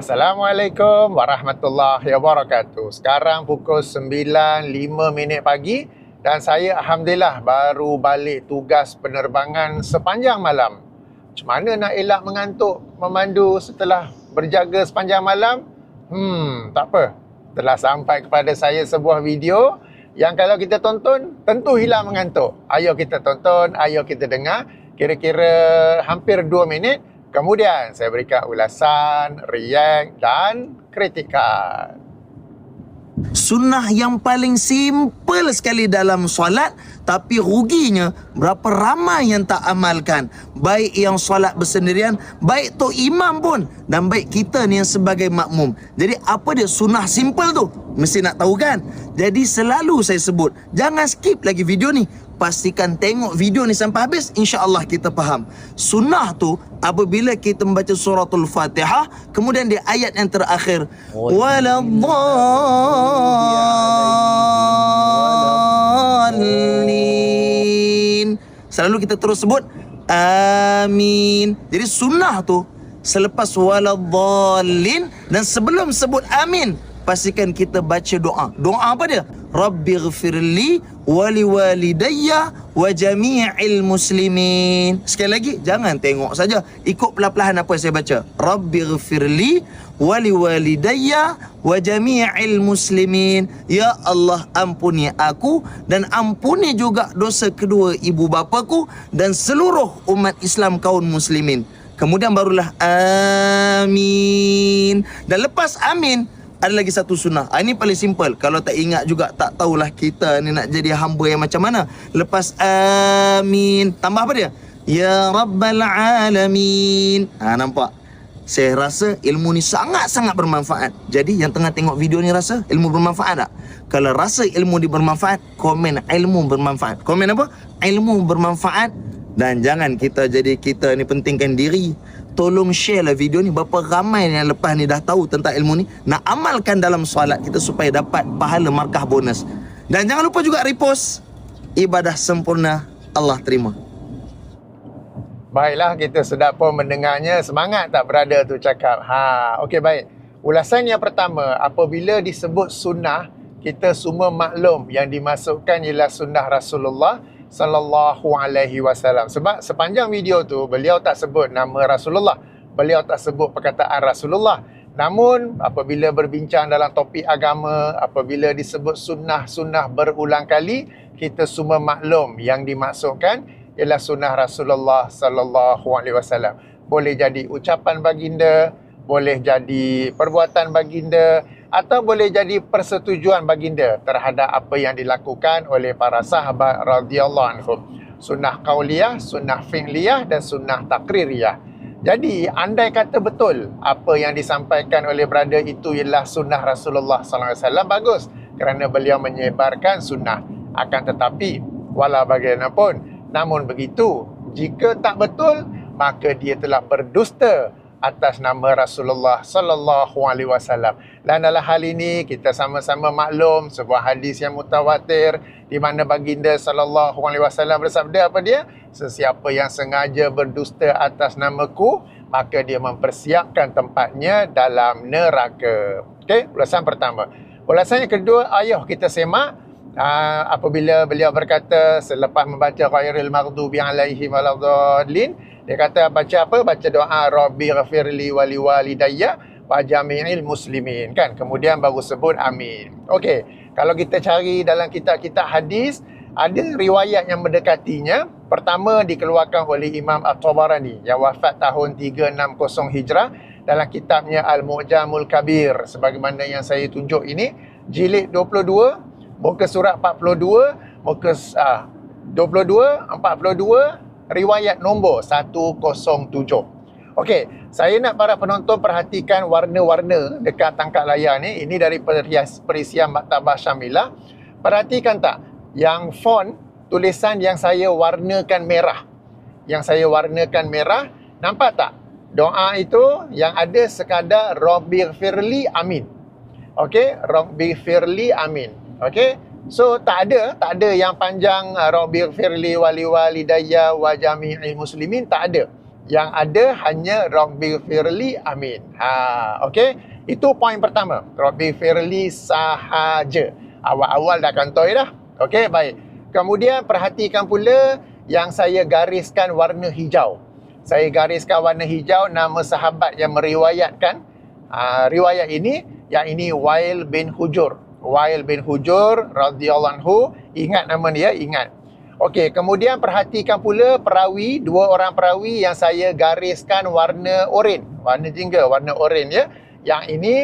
Assalamualaikum warahmatullahi wabarakatuh. Sekarang pukul 9.05 minit pagi dan saya Alhamdulillah baru balik tugas penerbangan sepanjang malam. Macam mana nak elak mengantuk memandu setelah berjaga sepanjang malam? Hmm, tak apa. Telah sampai kepada saya sebuah video yang kalau kita tonton tentu hilang mengantuk. Ayo kita tonton, ayo kita dengar. Kira-kira hampir 2 minit Kemudian saya berikan ulasan, react dan kritikan. Sunnah yang paling simple sekali dalam solat tapi ruginya berapa ramai yang tak amalkan. Baik yang solat bersendirian, baik tu imam pun dan baik kita ni yang sebagai makmum. Jadi apa dia sunnah simple tu? Mesti nak tahu kan? Jadi selalu saya sebut, jangan skip lagi video ni pastikan tengok video ni sampai habis insya-Allah kita faham. Sunnah tu apabila kita membaca suratul Fatihah kemudian di ayat yang terakhir waladhdallin selalu kita terus sebut amin. Jadi sunnah tu selepas waladhdallin dan sebelum sebut amin pastikan kita baca doa. Doa apa dia? Rabbighfirli wali walidayya wa jami'il muslimin. Sekali lagi, jangan tengok saja. Ikut pelan-pelan apa saya baca. Rabbighfirli wali walidayya wa jami'il muslimin. Ya Allah ampuni aku dan ampuni juga dosa kedua ibu bapaku dan seluruh umat Islam kaum muslimin. Kemudian barulah amin. Dan lepas amin, ada lagi satu sunnah. Ah, ini paling simple. Kalau tak ingat juga, tak tahulah kita ni nak jadi hamba yang macam mana. Lepas amin. Tambah apa dia? Ya Rabbal Alamin. Ha, nampak? Saya rasa ilmu ni sangat-sangat bermanfaat. Jadi yang tengah tengok video ni rasa ilmu bermanfaat tak? Kalau rasa ilmu ni bermanfaat, komen ilmu bermanfaat. Komen apa? Ilmu bermanfaat. Dan jangan kita jadi kita ni pentingkan diri tolong share lah video ni. Berapa ramai yang lepas ni dah tahu tentang ilmu ni. Nak amalkan dalam solat kita supaya dapat pahala markah bonus. Dan jangan lupa juga repost. Ibadah sempurna Allah terima. Baiklah kita sudah pun mendengarnya. Semangat tak berada tu cakap. Ha okey baik. Ulasan yang pertama apabila disebut sunnah kita semua maklum. Yang dimasukkan ialah sunnah Rasulullah sallallahu alaihi wasallam. Sebab sepanjang video tu beliau tak sebut nama Rasulullah. Beliau tak sebut perkataan Rasulullah. Namun apabila berbincang dalam topik agama, apabila disebut sunnah-sunnah berulang kali, kita semua maklum yang dimaksudkan ialah sunnah Rasulullah sallallahu alaihi wasallam. Boleh jadi ucapan baginda, boleh jadi perbuatan baginda, atau boleh jadi persetujuan baginda terhadap apa yang dilakukan oleh para sahabat radhiyallahu anhum. Sunnah qauliyah, sunnah fi'liyah dan sunnah takririyah. Jadi andai kata betul apa yang disampaikan oleh brother itu ialah sunnah Rasulullah sallallahu alaihi wasallam bagus kerana beliau menyebarkan sunnah. Akan tetapi walau bagaimanapun namun begitu jika tak betul maka dia telah berdusta atas nama Rasulullah sallallahu alaihi wasallam. Dan dalam hal ini kita sama-sama maklum sebuah hadis yang mutawatir di mana baginda sallallahu alaihi wasallam bersabda apa dia? Sesiapa yang sengaja berdusta atas namaku, maka dia mempersiapkan tempatnya dalam neraka. Okey, ulasan pertama. Ulasan yang kedua, ayuh kita semak Uh, apabila beliau berkata selepas membaca ghairil maghdubi alaihim waladdallin dia kata baca apa? Baca doa Rabbi ghafirli wali walidayya wa jami'il muslimin kan. Kemudian baru sebut amin. Okey. Kalau kita cari dalam kitab-kitab hadis ada riwayat yang mendekatinya. Pertama dikeluarkan oleh Imam At-Tabarani yang wafat tahun 360 Hijrah dalam kitabnya Al-Mu'jamul Kabir sebagaimana yang saya tunjuk ini jilid 22 muka surat 42 muka ah 22 42 riwayat nombor 107. Okey, saya nak para penonton perhatikan warna-warna dekat tangkap layar ni. Ini dari perhias, perisian Maktabah Syamilah. Perhatikan tak? Yang font tulisan yang saya warnakan merah. Yang saya warnakan merah, nampak tak? Doa itu yang ada sekadar Rabbi Firli Amin. Okey, Rabbi Firli Amin. Okey, So tak ada, tak ada yang panjang uh, Rabbi firli wali walidayya wa jami'il muslimin tak ada. Yang ada hanya Rabbi Firli Amin. Ha, okey. Itu poin pertama. Rabbi Firli sahaja. Awal-awal dah kantoi dah. Okey, baik. Kemudian perhatikan pula yang saya gariskan warna hijau. Saya gariskan warna hijau nama sahabat yang meriwayatkan uh, riwayat ini yang ini Wail bin Hujur. Wail bin Hujur radhiyallahu anhu. Ingat nama dia, ingat. Okey, kemudian perhatikan pula perawi, dua orang perawi yang saya gariskan warna oren, warna jingga, warna oren ya. Yang ini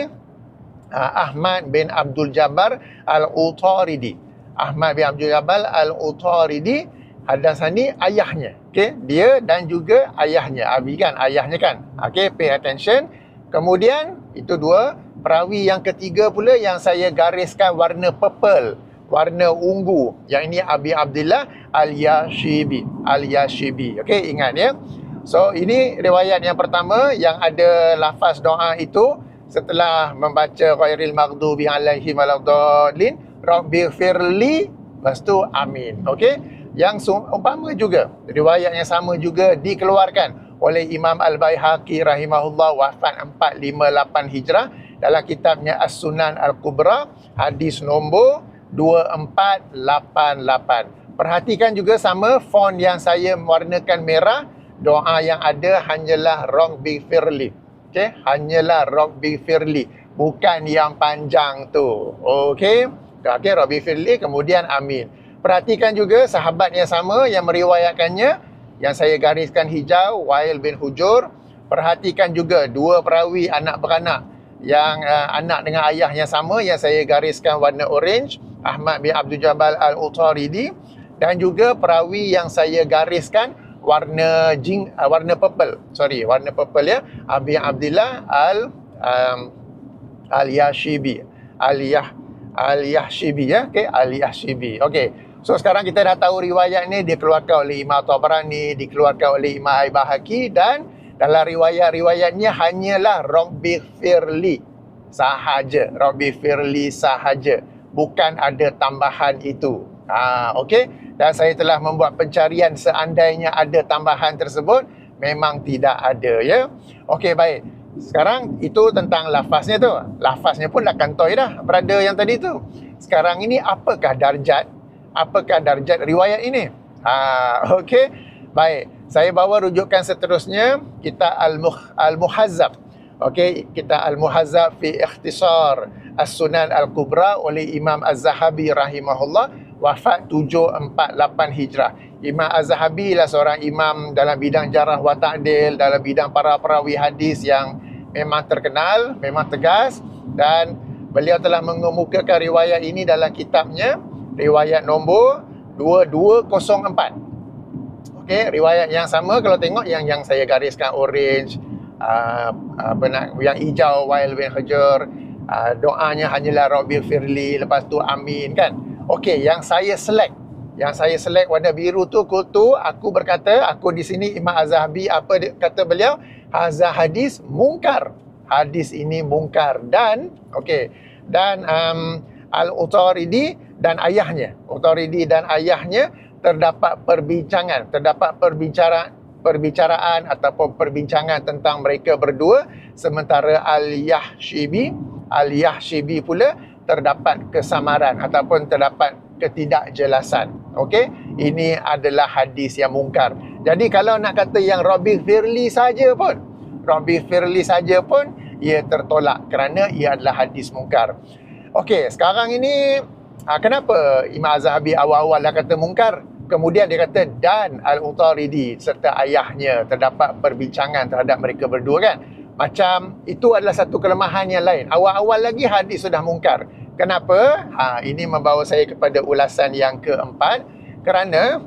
uh, Ahmad bin Abdul Jabbar Al-Utaridi. Ahmad bin Abdul Jabbar Al-Utaridi Hadasani ayahnya. Okey, dia dan juga ayahnya. Abi kan ayahnya kan. Okey, pay attention. Kemudian itu dua perawi yang ketiga pula yang saya gariskan warna purple warna ungu. Yang ini Abi Abdullah Al-Yashibi. Al-Yashibi. Okey, ingat ya. So, ini riwayat yang pertama yang ada lafaz doa itu setelah membaca ghairil maghdubi alaihim waladdallin rabbi firli lepas tu amin. Okey. Yang umpama juga riwayat yang sama juga dikeluarkan oleh Imam Al-Baihaqi rahimahullah wafat 458 Hijrah dalam kitabnya As-Sunan Al-Kubra hadis nombor 2488. Perhatikan juga sama font yang saya warnakan merah. Doa yang ada hanyalah Rabbi Firli. Okay? Hanyalah Rabbi Firli. Bukan yang panjang tu. Okay? Okay, Rabbi Firli kemudian Amin. Perhatikan juga sahabat yang sama yang meriwayatkannya. Yang saya gariskan hijau, Wail bin Hujur. Perhatikan juga dua perawi anak beranak yang uh, anak dengan ayah yang sama yang saya gariskan warna orange Ahmad bin Abdul Jabal Al-Utaridi. Dan juga perawi yang saya gariskan warna jing uh, warna purple. Sorry warna purple ya. Abi Abdullah Al um, Al Yashibi Al Yah Al Yahshibi ya. Okey Al Yahshibi okey so sekarang kita dah tahu riwayat ni dikeluarkan oleh Imam Tabarani dikeluarkan oleh Imam Al-Bahaki dan dalam riwayat-riwayatnya hanyalah Rabbi Firli sahaja Rabbi Firli sahaja bukan ada tambahan itu. Ha, okey. Dan saya telah membuat pencarian seandainya ada tambahan tersebut, memang tidak ada ya. Okey, baik. Sekarang itu tentang lafaznya tu. Lafaznya pun dah kantoi dah berada yang tadi tu. Sekarang ini apakah darjat? Apakah darjat riwayat ini? Ha, okey. Baik. Saya bawa rujukan seterusnya kita Al-Muhazzab. Okey, kita Al-Muhazzab fi ikhtisar As-Sunan Al-Kubra oleh Imam Az-Zahabi rahimahullah wafat 748 Hijrah. Imam Az-Zahabi lah seorang imam dalam bidang jarah wa ta'dil, dalam bidang para perawi hadis yang memang terkenal, memang tegas dan beliau telah mengemukakan riwayat ini dalam kitabnya riwayat nombor 2204. Okey, riwayat yang sama kalau tengok yang yang saya gariskan orange uh, apa nak yang hijau Wail bin Hajar uh, doanya hanyalah Rabbil Firli lepas tu amin kan? Okey yang saya select yang saya select warna biru tu kutu aku berkata aku di sini Imam Azhabi apa dia, kata beliau? Hazah hadis mungkar. Hadis ini mungkar. Dan okey dan um, al-utaridi dan ayahnya. Utaridi dan ayahnya terdapat perbincangan terdapat perbicaraan perbicaraan ataupun perbincangan tentang mereka berdua sementara al-yahshibi Al-Yahshibi pula terdapat kesamaran ataupun terdapat ketidakjelasan. Okey, ini adalah hadis yang mungkar. Jadi kalau nak kata yang Rabi Firli saja pun, Rabi Firli saja pun ia tertolak kerana ia adalah hadis mungkar. Okey, sekarang ini ha, kenapa Imam Azhabi awal-awal dah kata mungkar? Kemudian dia kata dan Al-Utaridi serta ayahnya terdapat perbincangan terhadap mereka berdua kan? Macam itu adalah satu kelemahan yang lain. Awal-awal lagi hadis sudah mungkar. Kenapa? Ha, ini membawa saya kepada ulasan yang keempat. Kerana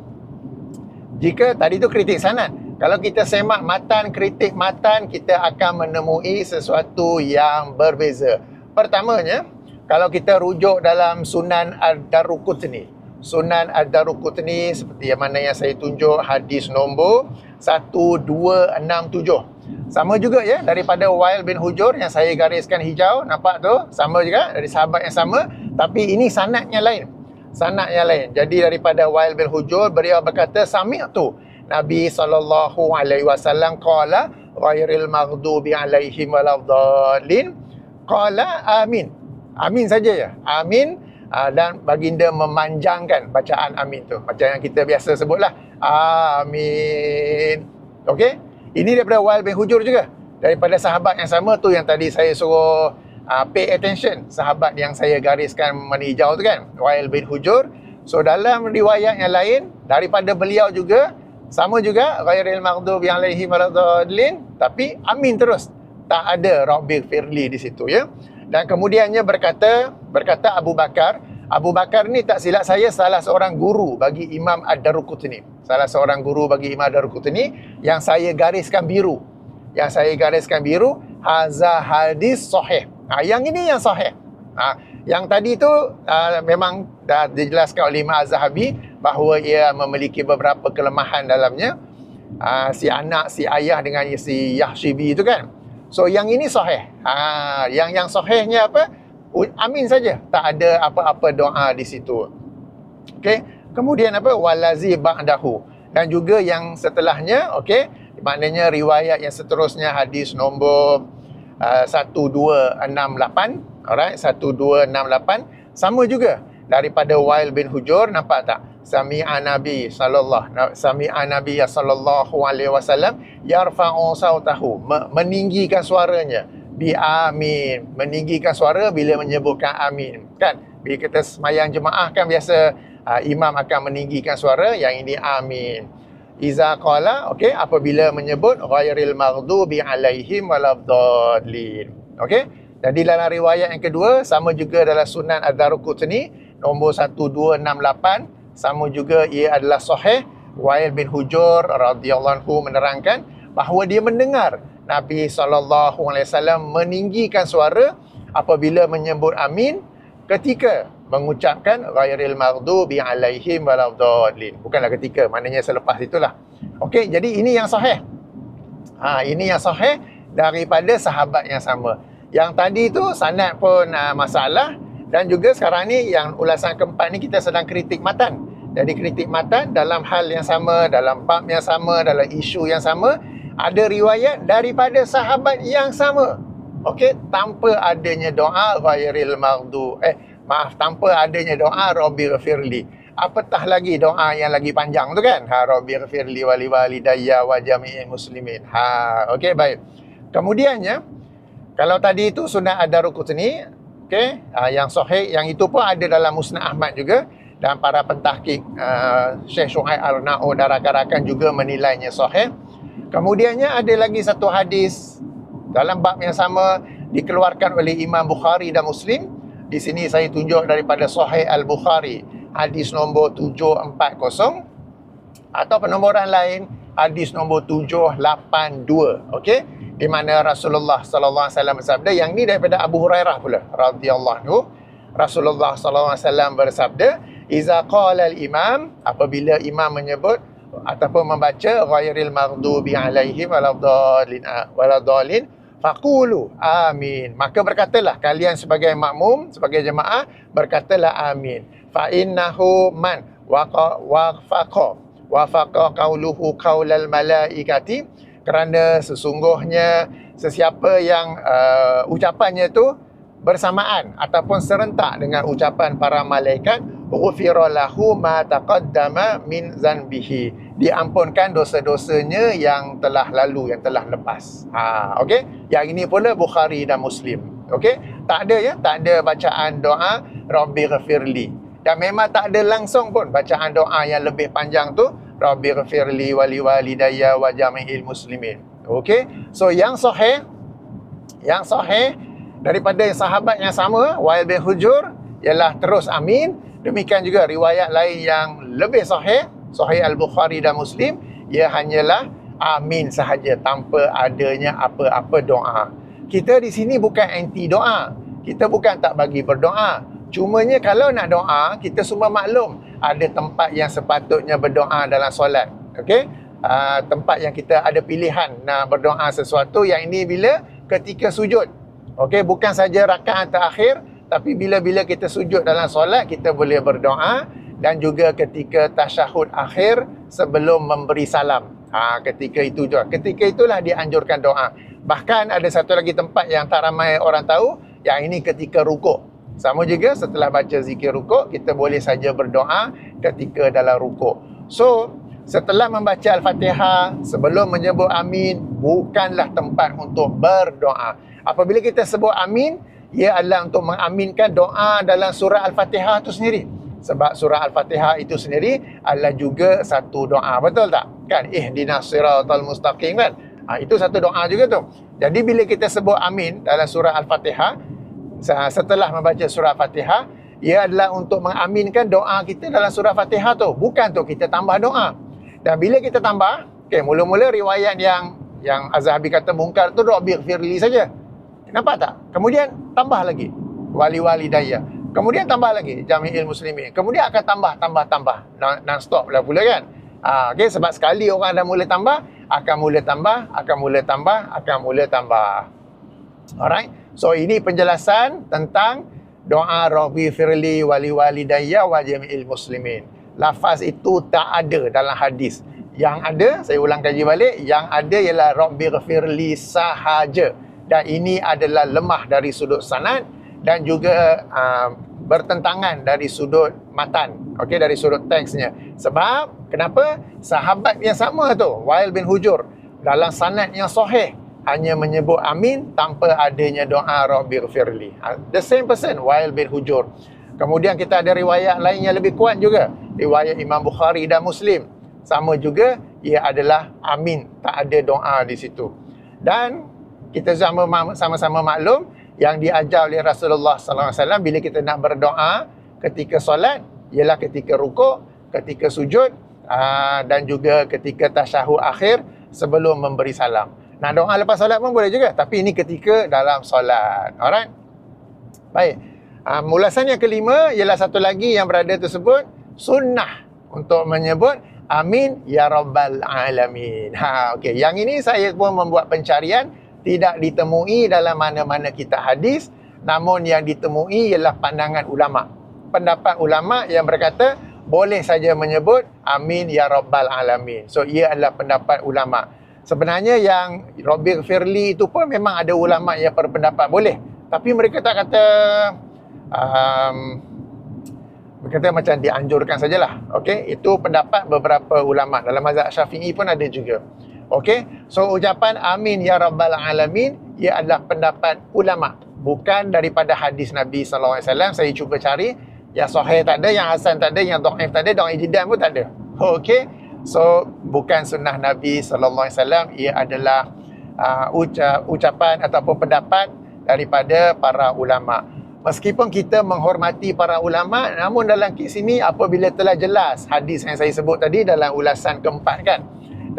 jika tadi itu kritik sanad. Kalau kita semak matan, kritik matan, kita akan menemui sesuatu yang berbeza. Pertamanya, kalau kita rujuk dalam Sunan Ad-Darukutni. Sunan Ad-Darukutni seperti yang mana yang saya tunjuk hadis nombor 1267. Sama juga ya daripada Wail bin Hujur yang saya gariskan hijau nampak tu sama juga dari sahabat yang sama tapi ini sanadnya lain. Sanad yang lain. Jadi daripada Wail bin Hujur beliau berkata sami' tu Nabi sallallahu alaihi wasallam qala ghairil maghdubi alaihim waladdallin qala amin. Amin saja ya. Amin uh, dan baginda memanjangkan bacaan amin tu. Macam yang kita biasa sebutlah. Amin. Okey? Ini daripada Wail bin Hujur juga. Daripada sahabat yang sama tu yang tadi saya suruh uh, pay attention. Sahabat yang saya gariskan warna hijau tu kan. Wail bin Hujur. So dalam riwayat yang lain daripada beliau juga sama juga ghairil maghdubi alaihim waladdallin tapi amin terus. Tak ada rabbi firli di situ ya. Dan kemudiannya berkata berkata Abu Bakar, Abu Bakar ni tak silap saya salah seorang guru bagi Imam Ad-Daruqutni. Salah seorang guru bagi Imam Ad-Daruqutni yang saya gariskan biru. Yang saya gariskan biru haza hadis sahih. Ha, yang ini yang sahih. Ha, yang tadi tu uh, memang dah dijelaskan oleh Imam Az-Zahabi bahawa ia memiliki beberapa kelemahan dalamnya. Uh, si anak, si ayah dengan si Yahshibi itu kan. So yang ini sahih. Ha, yang yang sahihnya apa? Amin saja. Tak ada apa-apa doa di situ. Okey. Kemudian apa? Walazi ba'dahu. Dan juga yang setelahnya, okey, maknanya riwayat yang seterusnya hadis nombor uh, 1268, alright, 1268 sama juga daripada Wail bin Hujur nampak tak? Sami'a Nabi sallallahu Sami'a Nabi sallallahu alaihi wasallam yarfa'u sautahu. Meninggikan suaranya. Bi amin. Meninggikan suara bila menyebutkan amin. Kan? Bila kita semayang jemaah kan biasa uh, imam akan meninggikan suara yang ini amin. Iza qala okey apabila menyebut ghairil maghdubi alaihim waladdallin. Okey? Jadi dalam riwayat yang kedua sama juga dalam sunan ad-daruqutni nombor 1268 sama juga ia adalah sahih Wail bin Hujur radhiyallahu anhu menerangkan bahawa dia mendengar Nabi SAW meninggikan suara apabila menyebut amin ketika mengucapkan ghairil maghdubi alaihim waladdallin. Bukanlah ketika maknanya selepas itulah. Okey jadi ini yang sahih. Ha ini yang sahih daripada sahabat yang sama. Yang tadi tu sanad pun uh, masalah dan juga sekarang ni yang ulasan keempat ni kita sedang kritik matan. Jadi kritik matan dalam hal yang sama, dalam bab yang sama, dalam isu yang sama, ada riwayat daripada sahabat yang sama. Okey, tanpa adanya doa ghairil maghdu eh maaf tanpa adanya doa rabbi ghafirli. Apatah lagi doa yang lagi panjang tu kan? Ha rabbi ghafirli wali walidayya wa jami'il muslimin. Ha okey baik. Kemudiannya kalau tadi itu sunnah ad-daruqutni Okey, uh, yang sahih yang itu pun ada dalam Musnad Ahmad juga dan para pentahqiq uh, Syekh Syuaib Al-Na'u dan rakan-rakan juga menilainya sahih. Kemudiannya ada lagi satu hadis dalam bab yang sama dikeluarkan oleh Imam Bukhari dan Muslim. Di sini saya tunjuk daripada Sahih Al-Bukhari, hadis nombor 740 atau penomoran lain hadis nombor 782. Okey di mana Rasulullah sallallahu alaihi wasallam bersabda yang ni daripada Abu Hurairah pula radhiyallahu Rasulullah sallallahu alaihi wasallam bersabda iza qala al imam apabila imam menyebut ataupun membaca ghairil maghdubi alaihim waladdallin waladdallin faqulu amin. Maka berkatalah kalian sebagai makmum sebagai jemaah berkatalah amin. Fa innahu man waqa wafaqa wafaqa qauluhu qaulal malaikati kerana sesungguhnya sesiapa yang uh, ucapannya tu bersamaan ataupun serentak dengan ucapan para malaikat ghufira lahu ma taqaddama min zanbihi. Diampunkan dosa-dosanya yang telah lalu yang telah lepas. Ha okey? Yang ini pula Bukhari dan Muslim. Okey? Tak ada ya? Tak ada bacaan doa rabbi ghafirli dan memang tak ada langsung pun bacaan doa yang lebih panjang tu Rabbi ghafirli wali walidayya wa jami'il muslimin. Okey. So yang sahih yang sahih daripada sahabat yang sama Wail bin Hujur ialah terus amin. Demikian juga riwayat lain yang lebih sahih, sahih Al-Bukhari dan Muslim, ia hanyalah amin sahaja tanpa adanya apa-apa doa. Kita di sini bukan anti doa. Kita bukan tak bagi berdoa. Cumanya kalau nak doa, kita semua maklum ada tempat yang sepatutnya berdoa dalam solat. Okey? Uh, tempat yang kita ada pilihan nak berdoa sesuatu yang ini bila ketika sujud. Okey, bukan saja rakaat terakhir tapi bila-bila kita sujud dalam solat kita boleh berdoa dan juga ketika tasyahud akhir sebelum memberi salam. Ha, ketika itu juga. Ketika itulah dianjurkan doa. Bahkan ada satu lagi tempat yang tak ramai orang tahu, yang ini ketika rukuk. Sama juga setelah baca zikir rukuk, kita boleh saja berdoa ketika dalam rukuk. So, setelah membaca Al-Fatihah, sebelum menyebut amin, bukanlah tempat untuk berdoa. Apabila kita sebut amin, ia adalah untuk mengaminkan doa dalam surah Al-Fatihah itu sendiri. Sebab surah Al-Fatihah itu sendiri adalah juga satu doa. Betul tak? Kan? Ihdinas siratal mustaqim kan? Ha, itu satu doa juga tu. Jadi bila kita sebut amin dalam surah Al-Fatihah, setelah membaca surah Al-Fatihah, ia adalah untuk mengaminkan doa kita dalam surah Fatihah tu. Bukan tu kita tambah doa. Dan bila kita tambah, okay, mula-mula riwayat yang yang Azhabi kata mungkar tu Rabbi firli saja. Nampak tak? Kemudian tambah lagi wali-wali daya. Kemudian tambah lagi Jami'il Muslimin. Kemudian akan tambah tambah tambah non stop lah pula kan. Ha, okay, sebab sekali orang dah mula tambah, akan mula tambah, akan mula tambah, akan mula tambah. Alright. So ini penjelasan tentang doa Rabbi firli wali-wali daya wa Jami'il Muslimin lafaz itu tak ada dalam hadis. Yang ada, saya ulang kaji balik, yang ada ialah Rabbi ghafirli sahaja. Dan ini adalah lemah dari sudut sanad dan juga uh, bertentangan dari sudut matan. Okey, dari sudut teksnya. Sebab, kenapa? Sahabat yang sama tu, Wail bin Hujur, dalam sanad yang sahih, hanya menyebut amin tanpa adanya doa Rabbi ghafirli. Uh, the same person, Wail bin Hujur. Kemudian kita ada riwayat lain yang lebih kuat juga. Riwayat Imam Bukhari dan Muslim. Sama juga, ia adalah amin. Tak ada doa di situ. Dan kita sama-sama maklum yang diajar oleh Rasulullah SAW bila kita nak berdoa ketika solat, ialah ketika rukuk, ketika sujud aa, dan juga ketika tasyahud akhir sebelum memberi salam. Nak doa lepas solat pun boleh juga. Tapi ini ketika dalam solat. Alright? Baik. Uh, mulasan yang kelima ialah satu lagi yang berada tersebut sunnah untuk menyebut amin ya rabbal alamin. Ha okey, yang ini saya pun membuat pencarian tidak ditemui dalam mana-mana kita hadis namun yang ditemui ialah pandangan ulama. Pendapat ulama yang berkata boleh saja menyebut amin ya rabbal alamin. So ia adalah pendapat ulama. Sebenarnya yang Robert Firli itu pun memang ada ulama yang berpendapat boleh. Tapi mereka tak kata um, berkata macam dianjurkan sajalah. Okey, itu pendapat beberapa ulama dalam mazhab Syafi'i pun ada juga. Okey, so ucapan amin ya rabbal alamin ia adalah pendapat ulama bukan daripada hadis Nabi sallallahu alaihi wasallam. Saya cuba cari yang sahih tak ada, yang hasan tak ada, yang dhaif tak ada, dhaif jiddan pun tak ada. Okey. So bukan sunnah Nabi sallallahu alaihi wasallam ia adalah uh, ucapan ataupun pendapat daripada para ulama. Meskipun kita menghormati para ulama, namun dalam kes ini apabila telah jelas hadis yang saya sebut tadi dalam ulasan keempat kan,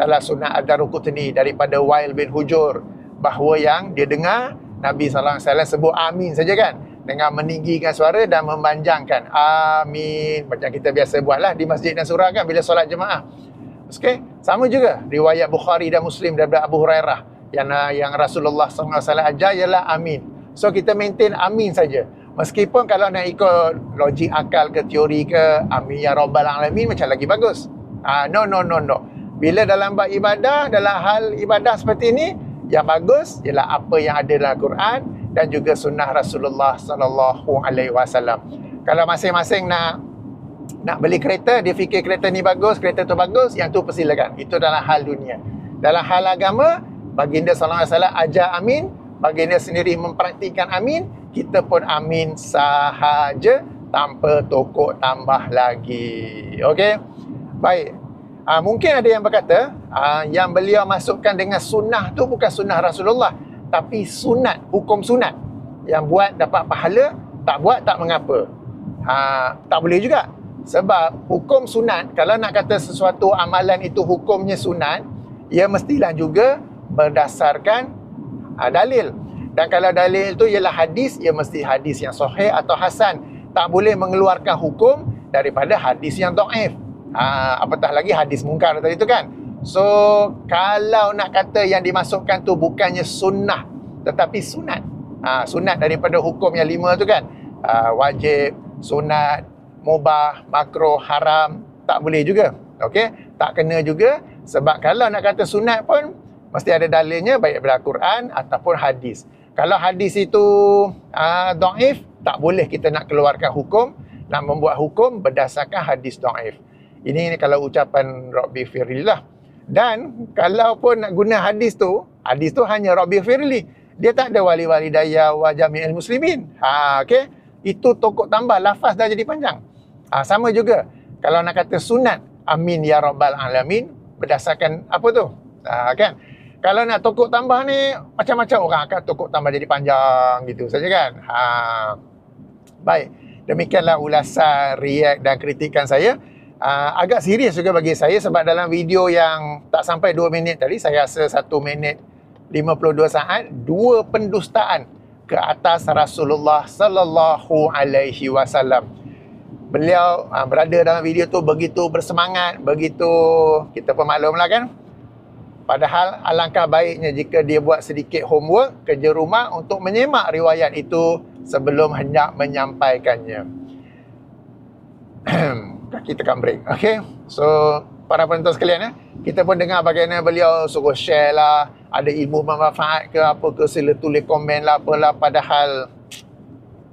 dalam sunnah Ad-Darukutni daripada Wail bin Hujur, bahawa yang dia dengar Nabi SAW sebut amin saja kan, dengan meninggikan suara dan memanjangkan amin. Macam kita biasa buatlah di masjid dan surah kan bila solat jemaah. Okay? Sama juga riwayat Bukhari dan Muslim daripada Abu Hurairah yang yang Rasulullah SAW ajar ialah amin. So kita maintain amin saja. Meskipun kalau nak ikut logik akal ke teori ke amin ya rabbal alamin macam lagi bagus. Ah uh, no no no no. Bila dalam bab ibadah, dalam hal ibadah seperti ini, yang bagus ialah apa yang ada dalam Quran dan juga sunnah Rasulullah sallallahu alaihi wasallam. Kalau masing-masing nak nak beli kereta, dia fikir kereta ni bagus, kereta tu bagus, yang tu persilakan. Itu dalam hal dunia. Dalam hal agama, baginda sallallahu alaihi wasallam ajar amin, baginda sendiri mempraktikkan amin, kita pun amin sahaja tanpa tokok tambah lagi. Okey? Baik. Ha, mungkin ada yang berkata, ha, yang beliau masukkan dengan sunnah tu bukan sunnah Rasulullah, tapi sunat, hukum sunat. Yang buat dapat pahala, tak buat tak mengapa. Ha, tak boleh juga. Sebab hukum sunat, kalau nak kata sesuatu amalan itu hukumnya sunat, ia mestilah juga berdasarkan ha, dalil. Dan kalau dalil itu ialah hadis, ia mesti hadis yang sahih atau hasan. Tak boleh mengeluarkan hukum daripada hadis yang dhaif. Ha, apatah lagi hadis mungkar tadi itu kan. So, kalau nak kata yang dimasukkan tu bukannya sunnah, tetapi sunat. Ha, sunat daripada hukum yang lima tu kan. Ha, wajib, sunat, mubah, makro, haram, tak boleh juga. Okey, tak kena juga sebab kalau nak kata sunat pun mesti ada dalilnya baik daripada Quran ataupun hadis. Kalau hadis itu uh, daif, tak boleh kita nak keluarkan hukum, nak membuat hukum berdasarkan hadis daif. Ini, kalau ucapan Rabbi Firli lah. Dan kalau pun nak guna hadis tu, hadis tu hanya Rabbi Firli. Dia tak ada wali-wali daya wa jami'il muslimin. Ha, okay? Itu tokok tambah, lafaz dah jadi panjang. Ha, sama juga. Kalau nak kata sunat, amin ya rabbal alamin, berdasarkan apa tu? Ha, kan? Kalau nak tokok tambah ni, macam-macam orang akan tokok tambah jadi panjang gitu saja kan? Ha. Baik, demikianlah ulasan, react dan kritikan saya. Uh, agak serius juga bagi saya sebab dalam video yang tak sampai 2 minit tadi, saya rasa 1 minit 52 saat, dua pendustaan ke atas Rasulullah sallallahu alaihi wasallam. Beliau uh, berada dalam video tu begitu bersemangat, begitu kita pun maklumlah kan. Padahal alangkah baiknya jika dia buat sedikit homework kerja rumah untuk menyemak riwayat itu sebelum hendak menyampaikannya. Kaki tekan break. Okay. So, para penonton sekalian, eh, kita pun dengar bagaimana beliau suruh share lah, ada ilmu bermanfaat ke apa ke, sila tulis komen lah, apalah. Padahal,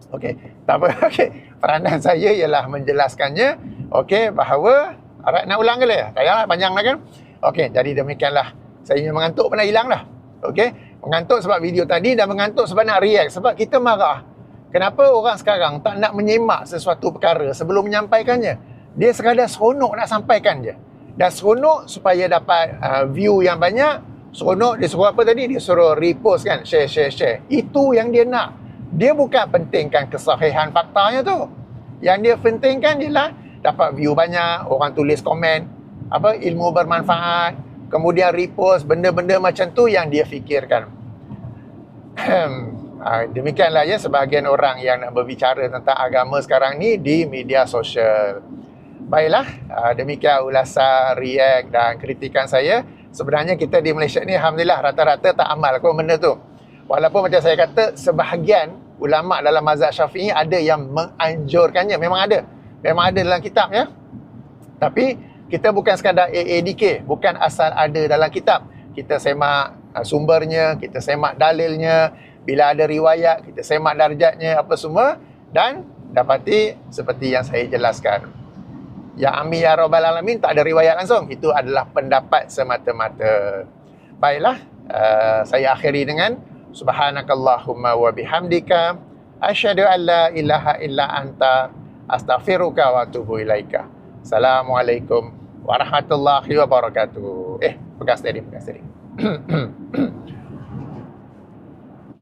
okay, tak apa. Okay. Peranan saya ialah menjelaskannya, okay, bahawa, alright, nak ulang ke lah? Tak payahlah, panjang lah kan? Okay, jadi demikianlah saya mengantuk pernah hilang dah. Okey? Mengantuk sebab video tadi dan mengantuk sebab nak react. Sebab kita marah. Kenapa orang sekarang tak nak menyemak sesuatu perkara sebelum menyampaikannya? Dia sekadar seronok nak sampaikan je. Dan seronok supaya dapat uh, view yang banyak. Seronok dia suruh apa tadi? Dia suruh repost kan? Share, share, share. Itu yang dia nak. Dia bukan pentingkan kesahihan faktanya tu. Yang dia pentingkan ialah dapat view banyak, orang tulis komen, apa ilmu bermanfaat, kemudian repost benda-benda macam tu yang dia fikirkan. ha, demikianlah ya sebahagian orang yang nak berbicara tentang agama sekarang ni di media sosial. Baiklah, ha, demikian ulasan, react dan kritikan saya. Sebenarnya kita di Malaysia ni Alhamdulillah rata-rata tak amal kau benda tu. Walaupun macam saya kata, sebahagian ulama' dalam mazhab syafi'i ada yang menganjurkannya. Memang ada. Memang ada dalam kitab ya. Tapi kita bukan sekadar AADK, bukan asal ada dalam kitab. Kita semak uh, sumbernya, kita semak dalilnya, bila ada riwayat, kita semak darjatnya, apa semua dan dapati seperti yang saya jelaskan. Ya Ami Ya Rabbal Alamin tak ada riwayat langsung. Itu adalah pendapat semata-mata. Baiklah, uh, saya akhiri dengan Subhanakallahumma wa bihamdika asyhadu an la ilaha illa anta astaghfiruka wa atubu ilaika. Assalamualaikum warahmatullahi wabarakatuh. Eh, pegang steady, pegang steady.